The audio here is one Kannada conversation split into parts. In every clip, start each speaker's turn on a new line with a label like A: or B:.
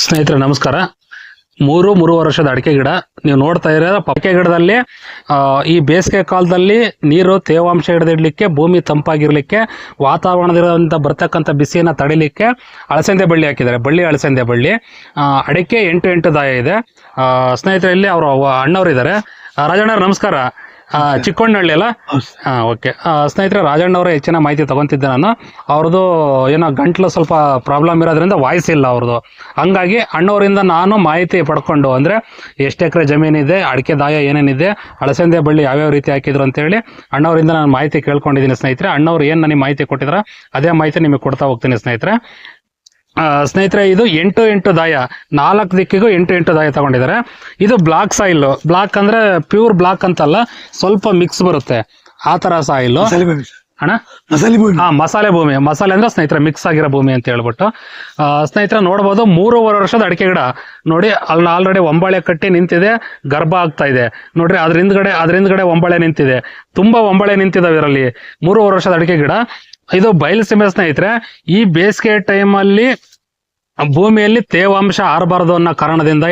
A: ಸ್ನೇಹಿತರೆ, ನಮಸ್ಕಾರ. ಮೂರು, ಮೂರುವರೆ ವರ್ಷದ ಅಡಿಕೆ ಗಿಡ ನೀವು ನೋಡ್ತಾ ಇರೋ ಅಡಿಕೆ ಗಿಡದಲ್ಲಿ ಈ ಬೇಸಿಗೆ ಕಾಲದಲ್ಲಿ ನೀರು ತೇವಾಂಶ ಹಿಡಿದಿಡ್ಲಿಕ್ಕೆ, ಭೂಮಿ ತಂಪಾಗಿರಲಿಕ್ಕೆ ವಾತಾವರಣದಿಂದ ಬರ್ತಕ್ಕಂಥ ಬಿಸಿಯನ್ನು ತಡಿಲಿಕ್ಕೆ ಅಳಸಂದೆ ಬಳ್ಳಿ ಹಾಕಿದ್ದಾರೆ. ಬಳ್ಳಿ, ಅಳಸಂದೆ ಬಳ್ಳಿ. ಅಡಿಕೆ ಎಂಟು ಎಂಟು ದಾಯ ಇದೆ. ಸ್ನೇಹಿತರೆ, ಇಲ್ಲಿ ಅವರು ಅಣ್ಣವರಿದ್ದಾರೆ. ರಾಜಣ್ಣವ್ರು ನಮಸ್ಕಾರ. ಚಿಕ್ಕೋಣ್ಣಹಳ್ಳಿ ಅಲ್ಲ ಹಾಂ ಓಕೆ. ಸ್ನೇಹಿತರೆ ರಾಜಣ್ಣವರ ಹೆಚ್ಚಿನ ಮಾಹಿತಿ ತಗೊಂತಿದ್ದೆ ನಾನು. ಅವ್ರದ್ದು ಏನೋ ಗಂಟ್ಲು ಸ್ವಲ್ಪ ಪ್ರಾಬ್ಲಮ್ ಇರೋದ್ರಿಂದ ವಾಯ್ಸ್ ಇಲ್ಲ ಅವ್ರದ್ದು. ಹಂಗಾಗಿ ಅಣ್ಣವರಿಂದ ನಾನು ಮಾಹಿತಿ ಪಡ್ಕೊಂಡು ಅಂದರೆ ಎಷ್ಟು ಎಕರೆ ಜಮೀನಿದೆ ಅಡಿಕೆ ದಾಯ ಏನೇನಿದೆ ಅಳಸಂದೆ ಬಳ್ಳಿ ಯಾವ್ಯಾವ ರೀತಿ ಹಾಕಿದ್ರು ಅಂತೇಳಿ ಅಣ್ಣವರಿಂದ ನಾನು ಮಾಹಿತಿ ಕೇಳ್ಕೊಂಡಿದ್ದೀನಿ ಸ್ನೇಹಿತರೆ. ಅಣ್ಣವ್ರು ಏನು ನನಗೆ ಮಾಹಿತಿ ಕೊಟ್ಟಿದ್ರ ಅದೇ ಮಾಹಿತಿ ನಿಮಗೆ ಕೊಡ್ತಾ ಹೋಗ್ತೀನಿ ಸ್ನೇಹಿತರೆ. ಸ್ನೇಹಿತರೆ ಇದು ಎಂಟು ಎಂಟು ದಾಯ. ನಾಲ್ಕು ದಿಕ್ಕಿಗೂ ಎಂಟು ಎಂಟು ದಾಯ ತಗೊಂಡಿದ್ದಾರೆ. ಇದು ಬ್ಲಾಕ್ ಸಾಯಿಲ್. ಬ್ಲಾಕ್ ಅಂದ್ರೆ ಪ್ಯೂರ್ ಬ್ಲಾಕ್ ಅಂತಲ್ಲ ಸ್ವಲ್ಪ ಮಿಕ್ಸ್ ಬರುತ್ತೆ. ಆ ತರ ಸಾಯಿಲ್.
B: ಭೂಮಿ.
A: ಹಾ ಮಸಾಲೆ ಭೂಮಿ. ಮಸಾಲೆ ಅಂದ್ರೆ ಸ್ನೇಹಿತರೆ ಮಿಕ್ಸ್ ಆಗಿರೋ ಭೂಮಿ ಅಂತ ಹೇಳ್ಬಿಟ್ಟು. ಸ್ನೇಹಿತರ ನೋಡಬಹುದು ನೋಡ್ಬೋದು ಮೂರುವರೆ ವರ್ಷದ ಅಡಿಕೆ ಗಿಡ. ನೋಡಿ ಅಲ್ಲಿ ಆಲ್ರೆಡಿ ಒಂಬಾಳೆ ಕಟ್ಟಿ ನಿಂತಿದೆ ಗರ್ಭ ಆಗ್ತಾ ಇದೆ. ನೋಡ್ರಿ ಅದ್ರ ಹಿಂದ್ಗಡೆ ಅದ್ರ ಹಿಂದ್ಗಡೆ ಒಂಬಾಳೆ ನಿಂತಿದೆ. ತುಂಬಾ ಒಂಬಾಳೆ ನಿಂತಿದಾವೆ ಇದರಲ್ಲಿ. ಮೂರುವರೆ ವರ್ಷದ ಅಡಿಕೆ ಗಿಡ. ಇದು ಬಯಲುಸೀಮೆ ಸ್ನೇಹಿತರೆ, ಈ ಬೇಸಿಗೆ ಟೈಮಲ್ಲಿ ಭೂಮಿಯಲ್ಲಿ ತೇವಾಂಶ ಆರಬಾರದು ಅನ್ನೋ ಕಾರಣದಿಂದ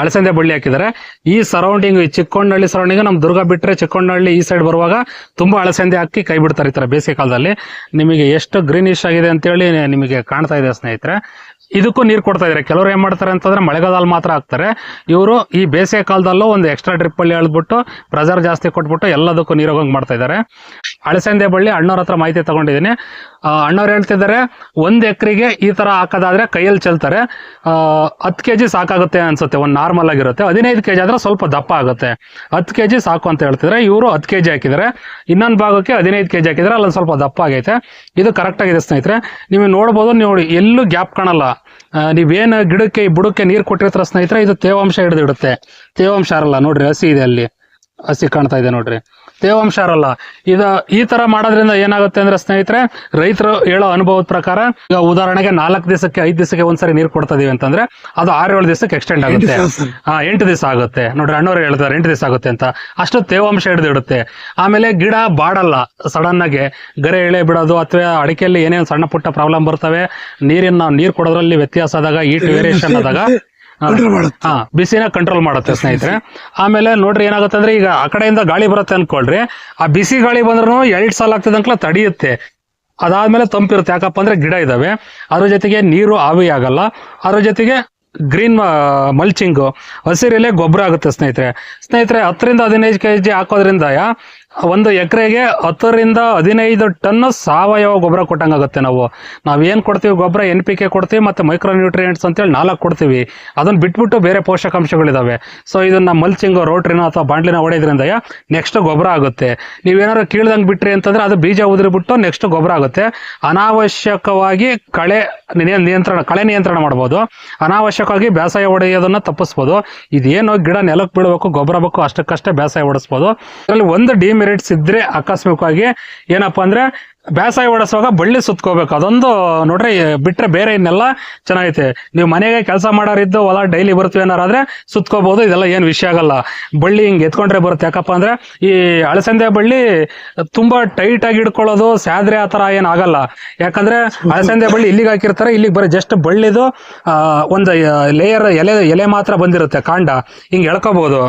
A: ಅಳಸಂದೆ ಬಳ್ಳಿ ಹಾಕಿದ್ದಾರೆ. ಈ ಸರೌಂಡಿಂಗ್ ಈ ಚಿಕ್ಕೊಂಡಹಳ್ಳಿ ಸರೌಂಡಿಂಗ್ ನಮ್ ದುರ್ಗ ಬಿಟ್ರೆ ಚಿಕ್ಕೊಂಡಳ್ಳಿ ಈ ಸೈಡ್ ಬರುವಾಗ ತುಂಬಾ ಅಳಸಂದೆ ಹಾಕಿ ಕೈ ಬಿಡ್ತಾರೆ ಈ ತರ ಬೇಸಿಗೆ ಕಾಲದಲ್ಲಿ. ನಿಮಗೆ ಎಷ್ಟು ಗ್ರೀನಿಶ್ ಆಗಿದೆ ಅಂತೇಳಿ ನಿಮಗೆ ಕಾಣ್ತಾ ಇದೆ ಸ್ನೇಹಿತರೆ. ಇದಕ್ಕೂ ನೀರು ಕೊಡ್ತಾ ಇದ್ದಾರೆ. ಕೆಲವರು ಏನ್ ಮಾಡ್ತಾರೆ ಅಂತಂದ್ರೆ ಮಳೆಗಾಲದಲ್ಲಿ ಮಾತ್ರ ಹಾಕ್ತಾರೆ. ಇವರು ಈ ಬೇಸಿಗೆ ಕಾಲದಲ್ಲೂ ಒಂದು ಎಕ್ಸ್ಟ್ರಾ ಡ್ರಿಪ್ ಅಲ್ಲಿ ಹೇಳ್ಬಿಟ್ಟು ಪ್ರೆಜರ್ ಜಾಸ್ತಿ ಕೊಟ್ಬಿಟ್ಟು ಎಲ್ಲದಕ್ಕೂ ನೀರು ಹೋಗಿ ಮಾಡ್ತಾ ಇದ್ದಾರೆ. ಅಳಸಂದೆ ಬಳ್ಳಿ ಅಣ್ಣವ್ರ ಹತ್ರ ಮಾಹಿತಿ ತಗೊಂಡಿದ್ದೀನಿ. ಅಣ್ಣವ್ರು ಹೇಳ್ತಿದ್ದಾರೆ, ಒಂದ್ ಎಕರೆಗೆ ಈ ತರ ಹಾಕೋದಾದ್ರೆ ಕೈಯಲ್ಲಿ ಚೆಲ್ತಾರೆ. ಹತ್ತು ಕೆ ಜಿ ಸಾಕಾಗುತ್ತೆ ಅನ್ಸುತ್ತೆ, ಒಂದು ನಾರ್ಮಲ್ ಆಗಿರುತ್ತೆ. ಹದಿನೈದು ಕೆ ಜಿ ಆದ್ರೆ ಸ್ವಲ್ಪ ದಪ್ಪ ಆಗುತ್ತೆ. ಹತ್ತು ಕೆ ಜಿ ಸಾಕು ಅಂತ ಹೇಳ್ತಿದ್ರೆ ಇವರು ಹತ್ತು ಕೆ ಜಿ ಹಾಕಿದ್ದಾರೆ. ಇನ್ನೊಂದು ಭಾಗಕ್ಕೆ ಹದಿನೈದು ಕೆ ಜಿ ಹಾಕಿದ್ರೆ ಅಲ್ಲೊಂದು ಸ್ವಲ್ಪ ದಪ್ಪ ಆಗೈತೆ. ಇದು ಕರೆಕ್ಟ್ ಆಗಿದೆ ಸ್ನೇಹಿತರೆ. ನೀವು ನೋಡ್ಬೋದು, ನೋಡಿ, ಎಲ್ಲೂ ಗ್ಯಾಪ್ ಕಾಣಲ್ಲ. ನೀವು ನೀವೇನು ಗಿಡಕ್ಕೆ, ಬುಡಕ್ಕೆ ನೀರು ಕೊಟ್ಟಿರ್ತಾರ ಸ್ನೇಹಿತರೆ, ಇದು ತೇವಾಂಶ ಹಿಡಿದಿಡುತ್ತೆ. ತೇವಾಂಶ ಇರಲ್ಲ ನೋಡ್ರಿ, ಹಸಿ ಇದೆ ಅಲ್ಲಿ. ಹಸಿ ಕಾಣ್ತಾ ಇದೆ, ನೋಡ್ರಿ. ತೇವಾಂಶ ಇರಲ್ಲ ಇದ ಈ ತರ ಮಾಡೋದ್ರಿಂದ ಏನಾಗುತ್ತೆ ಅಂದ್ರೆ ಸ್ನೇಹಿತರೆ ರೈತರು ಹೇಳೋ ಅನುಭವದ ಪ್ರಕಾರ ಈಗ ಉದಾಹರಣೆಗೆ ನಾಲ್ಕು ದಿವಸಕ್ಕೆ ಐದು ದಿವಸಕ್ಕೆ ಒಂದ್ಸರಿ ನೀರು ಕೊಡ್ತಾ ಇದೀವಿ ಅಂತಂದ್ರೆ ಅದು ಆರು ಏಳು ದಿವಸಕ್ಕೆ ಎಕ್ಸ್ಟೆಂಡ್ ಆಗುತ್ತೆ. ಹಾ ಎಂಟು ದಿವಸ ಆಗುತ್ತೆ. ನೋಡ್ರಿ ಅಣ್ಣವ್ರು ಹೇಳ್ತಾರೆ ಎಂಟು ದಿವಸ ಆಗುತ್ತೆ ಅಂತ. ಅಷ್ಟು ತೇವಾಂಶ ಹಿಡಿದಿಡುತ್ತೆ. ಆಮೇಲೆ ಗಿಡ ಬಾಡಲ್ಲ. ಸಡನ್ ಆಗಿ ಗರೆ ಎಳೆ ಬಿಡೋದು ಅಥವಾ ಅಡಿಕೆಯಲ್ಲಿ ಏನೇನು ಸಣ್ಣ ಪುಟ್ಟ ಪ್ರಾಬ್ಲಮ್ ಬರ್ತವೆ ನೀರಿನ ನಾವು ನೀರು ಕೊಡೋದ್ರಲ್ಲಿ ವ್ಯತ್ಯಾಸ ಆದಾಗ ಈಟ್ ವೇರಿಯೇಷನ್ ಆದಾಗ ಬಿಸಿನ ಕಂಟ್ರೋಲ್ ಮಾಡುತ್ತೆ ಸ್ನೇಹಿತರೆ. ಆಮೇಲೆ ನೋಡ್ರಿ ಏನಾಗುತ್ತೆ ಅಂದ್ರೆ ಈಗ ಆ ಕಡೆಯಿಂದ ಗಾಳಿ ಬರುತ್ತೆ ಅನ್ಕೊಳ್ರಿ. ಆ ಬಿಸಿ ಗಾಳಿ ಬಂದ್ರು ಎರಡ್ ಸಾಲ ಆಗ್ತದಂಕ್ಲ ತಡೆಯುತ್ತೆ. ಅದಾದ್ಮೇಲೆ ತಂಪಿರುತ್ತೆ. ಯಾಕಪ್ಪ ಅಂದ್ರೆ ಗಿಡ ಇದಾವೆ. ಅದ್ರ ಜೊತೆಗೆ ನೀರು ಆವಿ ಆಗಲ್ಲ. ಅದ್ರ ಜೊತೆಗೆ ಗ್ರೀನ್ ಮಲ್ಚಿಂಗು ಹಸಿರೆಲೆ ಗೊಬ್ಬರ ಆಗುತ್ತೆ ಸ್ನೇಹಿತರೆ. ಸ್ನೇಹಿತರೆ ಹತ್ತರಿಂದ ಹದಿನೈದು ಕೆ ಜಿ ಹಾಕೋದ್ರಿಂದ ಒಂದು ಎಕರೆಗೆ ಹತ್ತರಿಂದ ಹದಿನೈದು ಟನ್ ಸಾವಯವ ಗೊಬ್ಬರ ಕೊಟ್ಟಂಗಾಗುತ್ತೆ ನಾವು. ನಾವೇನು ಕೊಡ್ತೀವಿ? ಗೊಬ್ಬರ ಎನ್ ಪಿ ಕೆ ಕೊಡ್ತೀವಿ ಮತ್ತೆ ಮೈಕ್ರೋ ನ್ಯೂಟ್ರಿಯೆಂಟ್ಸ್ ಅಂತೇಳಿ ನಾಲ್ಕು ಕೊಡ್ತೀವಿ. ಅದನ್ನ ಬಿಟ್ಬಿಟ್ಟು ಬೇರೆ ಪೋಷಕಾಂಶಗಳಿದ್ದಾವೆ ಸೊ ಇದನ್ನ ಮಲ್ಚಿಂಗ್ ರೋಟ್ರಿನ ಅಥವಾ ಬಾಂಡ್ಲಿನ ಹೊಡೆಯೋದ್ರಿಂದ ನೆಕ್ಸ್ಟ್ ಗೊಬ್ಬರ ಆಗುತ್ತೆ. ನೀವೇನಾದ್ರು ಕೀಳ್ದಂಗೆ ಬಿಟ್ರಿ ಅಂತಂದ್ರೆ ಅದು ಬೀಜ ಉದುರಿಬಿಟ್ಟು ನೆಕ್ಸ್ಟ್ ಗೊಬ್ಬರ ಆಗುತ್ತೆ. ಅನಾವಶ್ಯಕವಾಗಿ ಕಳೆ ನಿಯ- ನಿಯಂತ್ರಣ, ಕಳೆ ನಿಯಂತ್ರಣ ಮಾಡ್ಬೋದು. ಅನಾವಶ್ಯಕವಾಗಿ ಬೇಸಾಯ ಹೊಡೆಯೋದನ್ನು ತಪ್ಪಿಸ್ಬೋದು. ಇದೇನು ಗಿಡ ನೆಲಕ್ಕೆ ಬಿಡಬೇಕು ಗೊಬ್ಬರ ಬೇಕು, ಅಷ್ಟಕ್ಕಷ್ಟೇ ಬೇಸಾಯ ಹೊಡಿಸ್ಬೋದು. ಅದರಲ್ಲಿ ಒಂದು ಡಿಮೆರಿಟ್ಸ್ ಇದ್ರೆ ಆಕಸ್ಮಿಕವಾಗಿ ಏನಪ್ಪಾ ಅಂದ್ರೆ ಬೇಸಾಯ ಓಡಿಸುವಾಗ ಬಳ್ಳಿ ಸುತ್ಕೋಬೇಕು. ಅದೊಂದು ನೋಡ್ರಿ, ಬಿಟ್ರೆ ಬೇರೆ ಇನ್ನೆಲ್ಲ ಚೆನ್ನಾಗೈತೆ. ನೀವು ಮನೆಗೆ ಕೆಲಸ ಮಾಡೋರಿದ್ದು ಹೊಲ ಡೈಲಿ ಬರ್ತೀವಿ ಏನಾರಾದ್ರೆ ಸುತ್ಕೋಬಹುದು ಇದೆಲ್ಲ ಏನು ವಿಷಯ ಆಗಲ್ಲ. ಬಳ್ಳಿ ಹಿಂಗೆ ಎತ್ಕೊಂಡ್ರೆ ಬರುತ್ತೆ. ಯಾಕಪ್ಪ ಅಂದ್ರೆ ಈ ಅಳಸಂದೆ ಬಳ್ಳಿ ತುಂಬಾ ಟೈಟ್ ಆಗಿ ಹಿಡ್ಕೊಳ್ಳೋದು ಸ್ಯಾದ್ರೆ ಆ ತರ ಏನ್ ಆಗಲ್ಲ. ಯಾಕಂದ್ರೆ ಅಳಸಂದೆ ಬಳ್ಳಿ ಇಲ್ಲಿಗೆ ಹಾಕಿರ್ತಾರೆ, ಇಲ್ಲಿಗೆ ಬರೀ ಜಸ್ಟ್ ಬಳ್ಳಿದು ಒಂದು ಲೇಯರ್ ಎಲೆ ಎಲೆ ಮಾತ್ರ ಬಂದಿರುತ್ತೆ, ಕಾಂಡ. ಹಿಂಗೆ ಎಳ್ಕೋಬಹುದು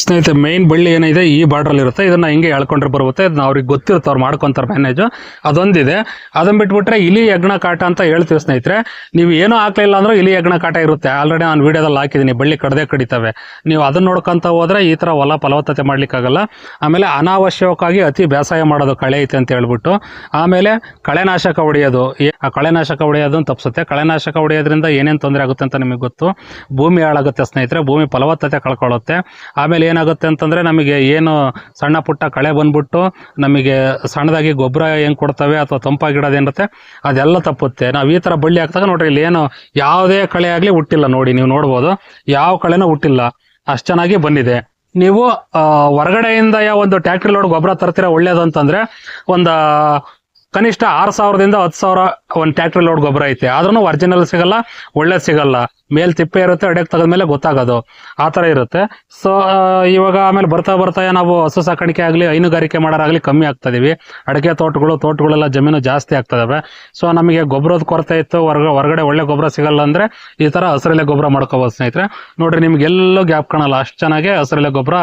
A: ಸ್ನೇಹಿತರೆ ಮೈನ್ ಬಳ್ಳಿ ಏನಿದೆ, ಈ ಬಾರ್ಡ್ರಲ್ಲಿ ಇರುತ್ತೆ ಇದನ್ನ ಹಿಂಗೆ ಎಳ್ಕೊಂಡ್ರೆ ಬರುತ್ತೆ. ಇದನ್ನ ಅವ್ರಿಗೆ ಗೊತ್ತಿರುತ್ತೆ, ಅವ್ರು ಮಾಡ್ಕೊಂತಾರೆ ಮ್ಯಾನೇಜ್ ಅದೊಂದಿದೆ. ಅದನ್ನು ಬಿಟ್ಬಿಟ್ರೆ, ಇಲಿ ಯಜ್ಞ ಕಾಟ ಅಂತ ಹೇಳ್ತೀವಿ ಸ್ನೇಹಿತರೆ. ನೀವು ಏನೂ ಹಾಕ್ಲಿಲ್ಲ ಅಂದ್ರೆ ಇಲಿ ಯಜ್ಞ ಕಾಟ ಇರುತ್ತೆ. ಆಲ್ರೆಡಿ ನಾನು ವಿಡಿಯೋದಲ್ಲಿ ಹಾಕಿದ್ದೀನಿ. ಬಳ್ಳಿ ಕಡದೆ ಕಡಿತವೆ. ನೀವು ಅದನ್ನ ನೋಡ್ಕೊಂತ ಹೋದ್ರೆ ಈ ತರ ಹೊಲ ಫಲವತ್ತತೆ ಮಾಡಲಿಕ್ಕಾಗಲ್ಲ. ಆಮೇಲೆ ಅನಾವಶ್ಯಕವಾಗಿ ಅತಿ ಬೇಸಾಯ ಮಾಡೋದು ಕಳೆ ಐತೆ ಅಂತ ಹೇಳ್ಬಿಟ್ಟು. ಆಮೇಲೆ ಕಳೆನಾಶಕ ಹೊಡೆಯೋದು. ಆ ಕಳೆನಾಶಕ ಹೊಡೆಯೋದನ್ನು ತಪ್ಪಿಸುತ್ತೆ. ಕಳೆನಾಶಕ ಹೊಡೆಯೋದ್ರಿಂದ ಏನೇನು ತೊಂದರೆ ಆಗುತ್ತೆ ಅಂತ ನಿಮಗೆ ಗೊತ್ತು. ಭೂಮಿ ಹಾಳಾಗುತ್ತೆ ಸ್ನೇಹಿತರೆ. ಭೂಮಿ ಫಲವತ್ತತೆ ಕಳ್ಕೊಳ್ಳುತ್ತೆ. ಆಮೇಲೆ ಏನಾಗುತ್ತೆ ಅಂತಂದ್ರೆ ನಮಗೆ ಏನು ಸಣ್ಣ ಪುಟ್ಟ ಕಳೆ ಬಂದ್ಬಿಟ್ಟು ನಮಗೆ ಸಣ್ಣದಾಗಿ ಗೊಬ್ಬರ ಏನು ಕೊಡ್ತವೆ ಅಥವಾ ತಂಪಾಗಿಡೋದೇನಿರುತ್ತೆ ಅದೆಲ್ಲ ತಪ್ಪುತ್ತೆ. ನಾವು ಈ ತರ ಬಳ್ಳಿ ಹಾಕಿದಾಗ ನೋಡ್ರಿ, ಇಲ್ಲಿ ಏನು ಯಾವುದೇ ಕಳೆ ಆಗ್ಲಿ ಹುಟ್ಟಿಲ್ಲ ನೋಡಿ, ನೀವು ನೋಡ್ಬೋದು. ಯಾವ ಕಳೆನೂ ಹುಟ್ಟಿಲ್ಲ. ಅಷ್ಟು ಚೆನ್ನಾಗಿ ಬಂದಿದೆ. ನೀವು ಹೊರಗಡೆಯಿಂದ ಯಾವ ಒಂದು ಟ್ಯಾಕ್ಟ್ರಿ ಲೋಡ್ ಗೊಬ್ಬರ ತರ್ತೀರ ಒಳ್ಳೇದು ಅಂತಂದ್ರೆ ಒಂದು ಕನಿಷ್ಠ ಆರು ಸಾವಿರದಿಂದ ಹತ್ತು ಸಾವಿರ ಒಂದು ಟ್ಯಾಕ್ಟ್ರಿ ಲೋಡ್ ಗೊಬ್ಬರ ಐತೆ. ಆದ್ರೂ ಒರಿಜಿನಲ್ ಸಿಗಲ್ಲ, ಒಳ್ಳೆ ಸಿಗಲ್ಲ. ಮೇಲ್ ತಿಪ್ಪೆ ಇರುತ್ತೆ ಅಡಿಗೆ ತೆಗೆದ್ಮೇಲೆ ಗೊತ್ತಾಗೋದು. ಆ ಥರ ಇರುತ್ತೆ. ಸೊ ಇವಾಗ ಆಮೇಲೆ ಬರ್ತಾ ಬರ್ತಾ ನಾವು ಹಸು ಸಾಕಾಣಿಕೆ ಆಗಲಿ, ಹೈನುಗಾರಿಕೆ ಮಾಡೋರಾಗಲಿ ಕಮ್ಮಿ ಆಗ್ತಾ ಇದೀವಿ ಅಡಿಕೆ ತೋಟಗಳು, ತೋಟಗಳೆಲ್ಲ ಜಮೀನು ಜಾಸ್ತಿ ಆಗ್ತದವೆ. ಸೊ ನಮಗೆ ಗೊಬ್ಬರದ ಕೊರತೆ ಇತ್ತು. ಹೊರಗ, ಹೊರಗಡೆ ಒಳ್ಳೆ ಗೊಬ್ಬರ ಸಿಗಲ್ಲ ಅಂದ್ರೆ ಈ ತರ ಹಸಿರೆಲೆ ಗೊಬ್ಬರ ಮಾಡ್ಕೋಬೋದು ಸ್ನೇಹಿತರೆ. ನೋಡಿರಿ ನಿಮ್ಗೆ ಎಲ್ಲೂ ಗ್ಯಾಪ್ ಕಾಣಲ್ಲ. ಅಷ್ಟು ಚೆನ್ನಾಗಿ ಹಸಿರೆಲೆ ಗೊಬ್ಬರ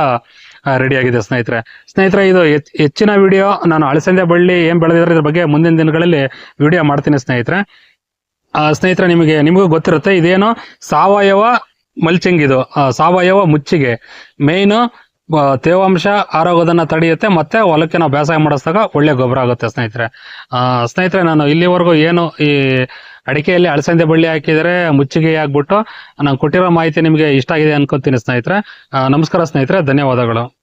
A: ರೆಡಿ ಆಗಿದೆ ಸ್ನೇಹಿತರೆ. ಸ್ನೇಹಿತರೆ ಇದು ಹೆಚ್- ಹೆಚ್ಚಿನ ವಿಡಿಯೋ ನಾನು ಅಳಸಂದೆ ಬಳ್ಳಿ ಏನ್ ಬೆಳೆದಿದ್ರೆ ಇದ್ರ ಬಗ್ಗೆ ಮುಂದಿನ ದಿನಗಳಲ್ಲಿ ವಿಡಿಯೋ ಮಾಡ್ತೀನಿ ಸ್ನೇಹಿತರೆ. ಆ, ಸ್ನೇಹಿತರೆ ನಿಮಗೆ ನಿಮಗೂ ಗೊತ್ತಿರುತ್ತೆ ಇದೇನು ಸಾವಯವ ಮಲ್ಚಿಂಗ್ ಇದು. ಸಾವಯವ ಮುಚ್ಚಿಗೆ. ಮೇಯ್ನು ತೇವಾಂಶ ಆರೋಗ್ಯದನ್ನ ತಡೆಯುತ್ತೆ ಮತ್ತೆ ಹೊಲಕ್ಕೆ ನಾವು ಬೇಸಾಯ ಮಾಡಿಸಿದಾಗ ಒಳ್ಳೆ ಗೊಬ್ಬರ ಆಗುತ್ತೆ ಸ್ನೇಹಿತರೆ. ಸ್ನೇಹಿತರೆ ನಾನು ಇಲ್ಲಿವರೆಗೂ ಏನು ಈ ಅಡಿಕೆಯಲ್ಲಿ ಅಳಸಂದೆ ಬಳ್ಳಿ ಹಾಕಿದರೆ ಮುಚ್ಚಿಗೆ ಆಗ್ಬಿಟ್ಟು, ನಾನು ಕೊಟ್ಟಿರೋ ಮಾಹಿತಿ ನಿಮಗೆ ಇಷ್ಟ ಆಗಿದೆ ಅನ್ಕೋತೀನಿ ಸ್ನೇಹಿತರೆ. ನಮಸ್ಕಾರ ಸ್ನೇಹಿತರೆ, ಧನ್ಯವಾದಗಳು.